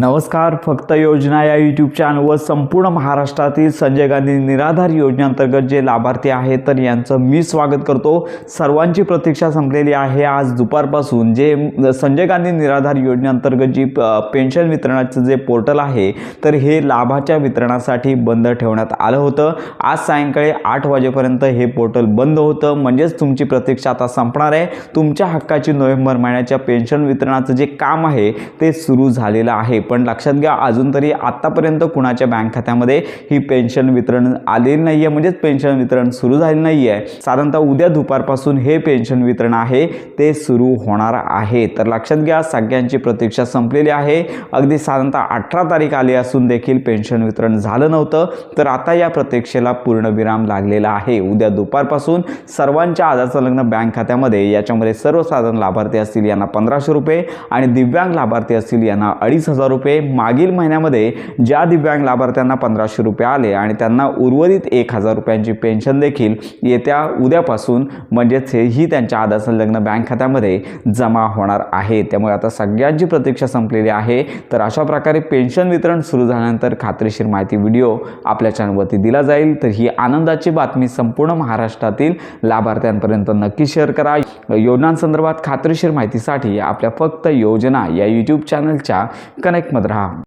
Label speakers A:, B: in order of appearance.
A: नमस्कार फक्त योजना या यूट्यूब चॅनलवर संपूर्ण महाराष्ट्रातील संजय गांधी निराधार योजनेअंतर्गत जे लाभार्थी आहेत तर यांचं मी स्वागत करतो. सर्वांची प्रतीक्षा संपलेली आहे आज दुपारपासून. जे संजय गांधी निराधार योजनेअंतर्गत जी प- पेन्शन वितरणाचं जे पोर्टल आहे तर हे लाभाच्या वितरणासाठी बंद ठेवण्यात आलं होतं. आज सायंकाळी आठ वाजेपर्यंत हे पोर्टल बंद होतं. म्हणजेच तुमची प्रतीक्षा आता संपणार आहे. तुमच्या हक्काची नोव्हेंबर महिन्याच्या पेन्शन वितरणाचं जे काम आहे ते सुरू झालेलं आहे. पण लक्षात घ्या अजून तरी आत्तापर्यंत कुणाच्या बँक खात्यामध्ये ही पेन्शन वितरण आलेली नाही आहे म्हणजेच पेन्शन वितरण सुरू झालेलं नाही आहे साधारणतः उद्या दुपारपासून हे पेन्शन वितरण आहे ते सुरू होणार आहे. तर लक्षात घ्या सगळ्यांची प्रतीक्षा संपलेली आहे. अगदी साधारणतः अठरा तारीख आली असून देखील पेन्शन वितरण झालं नव्हतं तर आता या प्रतीक्षेला पूर्णविराम लागलेला आहे. उद्या दुपारपासून सर्वांच्या आधार संलग्न बँक खात्यामध्ये याच्यामध्ये सर्वसाधारण लाभार्थी असतील यांना पंधराशे रुपये आणि दिव्यांग लाभार्थी असतील यांना अडीच हजार रुपये रुपये मागील महिन्यामध्ये ज्या दिव्यांग लाभार्थ्यांना पंधराशे रुपये आले आणि त्यांना उर्वरित एक हजार रुपयांची पेन्शन देखील येत्या उद्यापासून म्हणजेच हे- ही त्यांच्या आधार संलग्न बँक खात्यामध्ये जमा होणार आहे. त्यामुळे आता सगळ्यांची प्रतीक्षा संपलेली आहे. तर अशा प्रकारे पेन्शन वितरण सुरू झाल्यानंतर खात्रीशीर माहिती व्हिडिओ आपल्या चॅनलवरती दिला जाईल. तर ही आनंदाची बातमी संपूर्ण महाराष्ट्रातील लाभार्थ्यांपर्यंत नक्की शेअर करा. योजनांसंदर्भात खात्रीशीर माहितीसाठी आपल्या फक्त योजना या यूट्यूब चॅनलच्या कनेक्टमध्ये राहा.